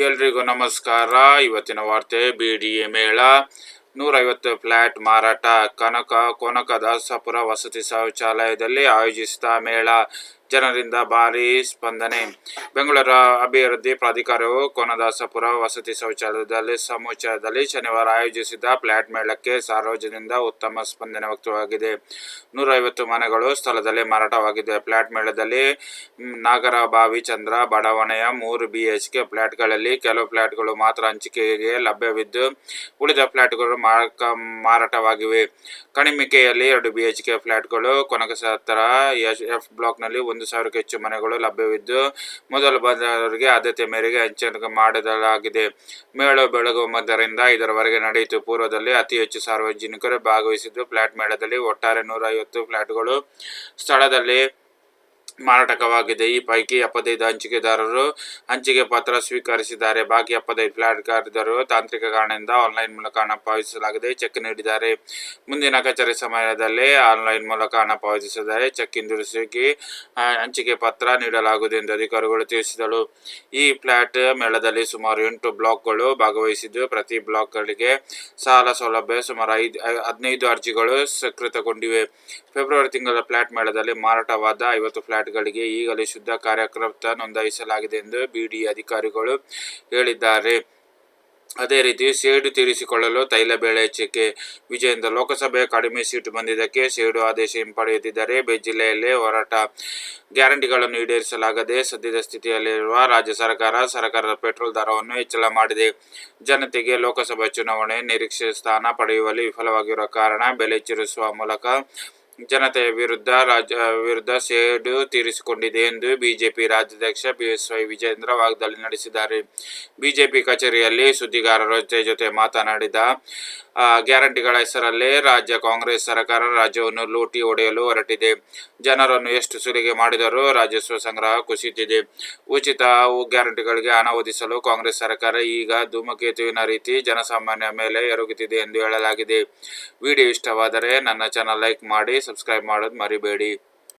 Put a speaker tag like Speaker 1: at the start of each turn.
Speaker 1: ಎಲ್ರಿಗೂ ನಮಸ್ಕಾರ. ಇವತ್ತಿನ ವಾರ್ತೆ, ಬಿ ಡಿ ಎ ಮೇಳ. ನೂರೈವತ್ತು ಫ್ಲ್ಯಾಟ್ ಮಾರಾಟ. ಕನಕ ಕೊನಕ ದಾಸಪುರ ವಸತಿ ಶೌಚಾಲಯದಲ್ಲಿ ಆಯೋಜಿಸಿದ ಮೇಳ. ಜನರಿಂದ ಭಾರಿ ಸ್ಪಂದನೆ. ಬೆಂಗಳೂರು ಅಭಿವೃದ್ಧಿ ಪ್ರಾಧಿಕಾರವು ಕೋನದಾಸಪುರ ವಸತಿ ಶೌಚಾಲಯದಲ್ಲಿ ಸಮುಚ್ಚಯದಲ್ಲಿ ಶನಿವಾರ ಆಯೋಜಿಸಿದ್ದ ಫ್ಲಾಟ್ ಮೇಳಕ್ಕೆ ಸಾರ್ವಜನಿಕರಿಂದ ಉತ್ತಮ ಸ್ಪಂದನೆ ವ್ಯಕ್ತವಾಗಿದೆ. ನೂರೈವತ್ತು ಮನೆಗಳು ಸ್ಥಳದಲ್ಲಿ ಮಾರಾಟವಾಗಿದೆ. ಫ್ಲಾಟ್ ಮೇಳದಲ್ಲಿ ನಾಗರ ನಾಗರಬಾವಿ ಚಂದ್ರ, ಬಡಾವಣೆಯ ಮೂರು ಬಿ ಎಚ್ ಕೆ ಫ್ಲ್ಯಾಟ್ಗಳಲ್ಲಿ ಕೆಲವು ಫ್ಲಾಟ್ಗಳು ಮಾತ್ರ ಹಂಚಿಕೆಗೆ ಲಭ್ಯವಿದ್ದು, ಉಳಿದ ಫ್ಲಾಟ್ಗಳು ಮಾರಕ, ಮಾರಾಟವಾಗಿವೆ. ಕಣಿಮಿಕೆಯಲ್ಲಿ ಎರಡು ಬಿ ಎಚ್ ಕೆ ಫ್ಲ್ಯಾಟ್ಗಳು ಕೊನಕಸತ್ತರ ಎಸ್ ಎಫ್ ಬ್ಲಾಕ್ನಲ್ಲಿ ಒಂದು ಸಾವಿರಕ್ಕೂ ಹೆಚ್ಚು ಮನೆಗಳು ಲಭ್ಯವಿದ್ದು ಮೊದಲು ಬಂದವರಿಗೆ ಆದ್ಯತೆ ಮೇರೆಗೆ ಹಂಚಿಕೆ ಮಾಡಲಾಗಿದೆ ಮೇಳ ಬೆಳಗ್ಗೆ ಇದರವರೆಗೆ ನಡೆಯಿತು. ಪೂರ್ವದಲ್ಲಿ ಅತಿ ಹೆಚ್ಚು ಸಾರ್ವಜನಿಕರು ಭಾಗವಹಿಸಿದ್ದು ಫ್ಲಾಟ್ ಮೇಳದಲ್ಲಿ ಒಟ್ಟಾರೆ ನೂರೈವತ್ತು ಫ್ಲಾಟ್ಗಳು ಸ್ಥಳದಲ್ಲಿ ಮಾರಾಟಕವಾಗಿದೆ. ಈ ಪೈಕಿ ಎಪ್ಪತ್ತೈದು ಹಂಚಿಕೆದಾರರು ಹಂಚಿಕೆ ಪತ್ರ ಸ್ವೀಕರಿಸಿದ್ದಾರೆ. ಬಾಕಿ ಎಪ್ಪತ್ತೈದು ಫ್ಲಾಟ್ಗಾರರು ತಾಂತ್ರಿಕ ಕಾರಣದಿಂದ ಆನ್ಲೈನ್ ಮೂಲಕ ಹಣ ಪಾವತಿಸಲಾಗಿದೆ. ಚೆಕ್ ನೀಡಿದ್ದಾರೆ. ಮುಂದಿನ ಕಚೇರಿ ಸಮಯದಲ್ಲಿ ಆನ್ಲೈನ್ ಮೂಲಕ ಹಣ ಪಾವತಿಸಿದರೆ ಚೆಕ್ ಹಿಂದಿರುಗಿಸಿ ಆ, ಹಂಚಿಕೆ ಪತ್ರ ನೀಡಲಾಗುವುದು ಎಂದು ಅಧಿಕಾರಿಗಳು ತಿಳಿಸಿದರು. ಈ ಫ್ಲಾಟ್ ಮೇಳದಲ್ಲಿ ಸುಮಾರು ಎಂಟು ಬ್ಲಾಕ್ಗಳು ಭಾಗವಹಿಸಿದ್ದು ಪ್ರತಿ ಬ್ಲಾಕ್ಗಳಿಗೆ ಸಾಲ ಸೌಲಭ್ಯ ಸುಮಾರು ಐದು ಹದಿನೈದು ಅರ್ಜಿಗಳು ಸ್ವೀಕೃತಗೊಂಡಿವೆ. ಫೆಬ್ರವರಿ ತಿಂಗಳ ಫ್ಲಾಟ್ ಮೇಳದಲ್ಲಿ ಮಾರಾಟವಾದ ಐವತ್ತು ಫ್ಲ್ಯಾಟ್ಗಳಿಗೆ ಈಗಲೇ ಶುದ್ಧ ಕಾರ್ಯಕ್ರಮ ನೋಂದಾಯಿಸಲಾಗಿದೆ ಎಂದು ಬಿಡಿ ಅಧಿಕಾರಿಗಳು ಹೇಳಿದ್ದಾರೆ. ಅದೇ ರೀತಿ ಸೇಡು ತೀರಿಸಿಕೊಳ್ಳಲು ತೈಲ ಬೆಲೆ ಹೆಚ್ಚಿಕೆ ವಿಜಯೇಂದ್ರ ಲೋಕಸಭೆ ಕಡಿಮೆ ಸೀಟು ಬಂದಿದ್ದಕ್ಕೆ ಸೇಡು ಆದೇಶ ಹಿಂಪಡೆಯುತ್ತಿದ್ದರೆ. ಜಿಲ್ಲೆಯಲ್ಲಿ ಹೋರಾಟ ಗ್ಯಾರಂಟಿಗಳನ್ನು ಈಡೇರಿಸಲಾಗದೆ ಸದ್ಯದ ಸ್ಥಿತಿಯಲ್ಲಿರುವ ರಾಜ್ಯ ಸರ್ಕಾರ ಸರ್ಕಾರದ ಪೆಟ್ರೋಲ್ ದರವನ್ನು ಹೆಚ್ಚಳ ಮಾಡಿದೆ. ಜನತೆಗೆ ಲೋಕಸಭಾ ಚುನಾವಣೆ ನಿರೀಕ್ಷೆ ಸ್ಥಾನ ಪಡೆಯುವಲ್ಲಿ ವಿಫಲವಾಗಿರುವ ಕಾರಣ ಬೆಲೆ ಹೆಚ್ಚಿರಿಸುವ ಮೂಲಕ ಜನತೆಯ ವಿರುದ್ಧ ರಾಜ್ಯ ವಿರುದ್ಧ ಸೇಡು ತೀರಿಸಿಕೊಂಡಿದೆ ಎಂದು ಬಿಜೆಪಿ ರಾಜ್ಯಾಧ್ಯಕ್ಷ ಬಿಎಸ್ವೈ ವಿಜೇಂದ್ರ ವಾಗ್ದಾಳಿ ನಡೆಸಿದ್ದಾರೆ. ಬಿಜೆಪಿ ಕಚೇರಿಯಲ್ಲಿ ಸುದ್ದಿಗಾರರ ಜೊತೆ ಮಾತನಾಡಿದ ಗ್ಯಾರಂಟಿಗಳ ಹೆಸರಲ್ಲೇ ರಾಜ್ಯ ಕಾಂಗ್ರೆಸ್ ಸರ್ಕಾರ ರಾಜ್ಯವನ್ನು ಲೂಟಿ ಹೊಡೆಯಲು ಹೊರಟಿದೆ. ಜನರನ್ನು ಎಷ್ಟು ಸುಲಿಗೆ ಮಾಡಿದರೂ ರಾಜಸ್ವ ಸಂಗ್ರಹ ಕುಸಿಯುತ್ತಿದೆ. ಉಚಿತ ಗ್ಯಾರಂಟಿಗಳಿಗೆ ಹಣ ಒದಿಸಲು ಕಾಂಗ್ರೆಸ್ ಸರ್ಕಾರ ಈಗ ಧೂಮಕೇತುವಿನ ರೀತಿ ಜನಸಾಮಾನ್ಯ ಮೇಲೆ ಎರಗುತ್ತಿದೆ ಎಂದು ಹೇಳಲಾಗಿದೆ. ವಿಡಿಯೋ ಇಷ್ಟವಾದರೆ ನನ್ನ ಚಾನಲ್ ಲೈಕ್ ಮಾಡಿ, ಸಬ್ಸ್ಕ್ರೈಬ್ ಮಾಡೋದು ಮರಿಬೇಡಿ.